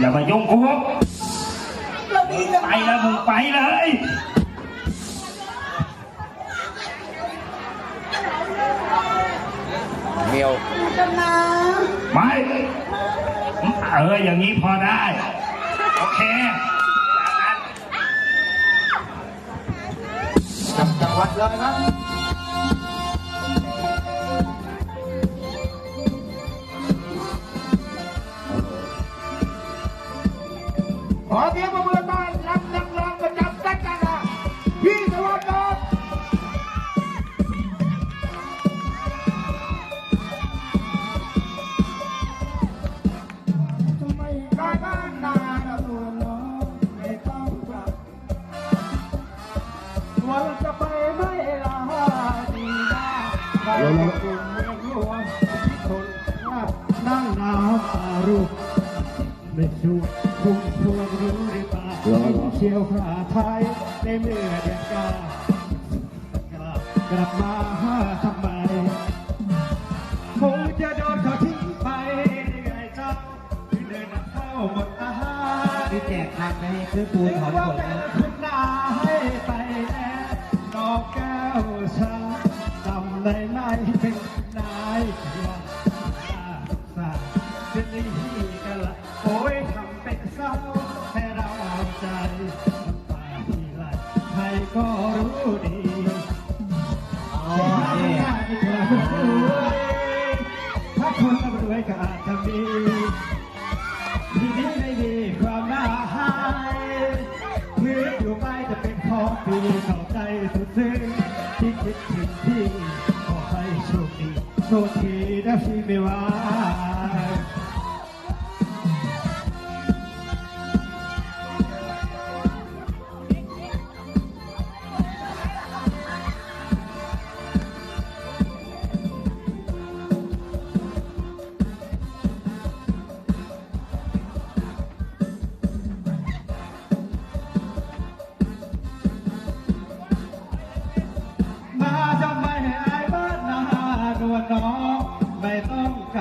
อย่ามายุ่งกูเราดีกันไปแล้วมึงไปเลยเมียวกันนะไม่เอออย่างนี้พอได้ โอเคจับจังหวัดเลยครั ขอเสียงปรบมือต้อนรับนักร้องประจำจังกันนะพี่สวัสดิ์ครับทำไมได้บ้านนาละตัวน้องไม่ต้องกลับวันจะไปไม่ลาดีนะใครกลุ่มเมืองหลวงที่คนว่านั่งน้ำตารูไม่ชูคุ้ม เชี่ยวขาไทยในเมื่อเดือนกากลับกลับมาหาทำไมคงจะโดนเขาทิ้งไปได้ไงเจ้าที่เดินเข้าหมดอาหารที่แจกทางไปให้ซื้อปูนถอนว่าขนเป็นนะ คุณนาให้ไป ดีอ๋อนี่ถ้าคนร่ำรวยก็อาจจะมีที่นี้ไม่มีความน่าหายพื้นอยู่ไปจะเป็นของปีเข้าใจสุดซึ้งที่คิดถึงพี่ขอให้โชคดีโทษทีนะพี่ไม่ว่า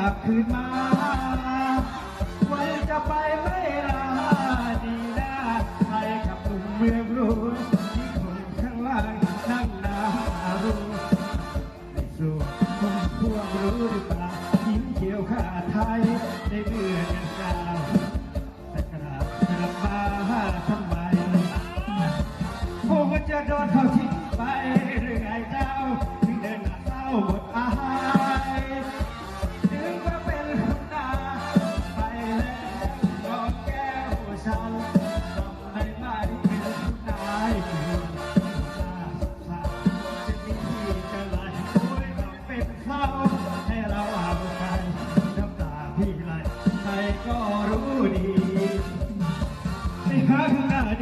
ลับคืนมาไว้จะไปไม่ลาดีนะให้กับกลุ่มเมืองรู้ที่คนข้างล่างนั่งนารู้ไม่สู้คงพวงรู้หรือเปล่ายิ้มเขียวข้าไทยในเดือนกันกาวแต่กราบกลับมาทำไมคงจะโดนเขาทิ้งไปหรือไงเจ้า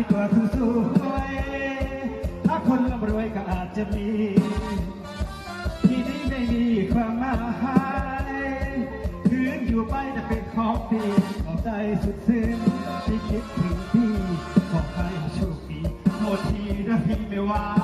างหน้าดีกว่าคุณสวยถ้าคนร่ำรวยก็อาจจะมี ที่นี้ไม่มีความหมายคืนอยู่ไปจะเป็นของดีขอบใจสุดซึ้งที่คิดถึงพี่ขอให้โชคดีโทษทีนะพี่ไม่ว่า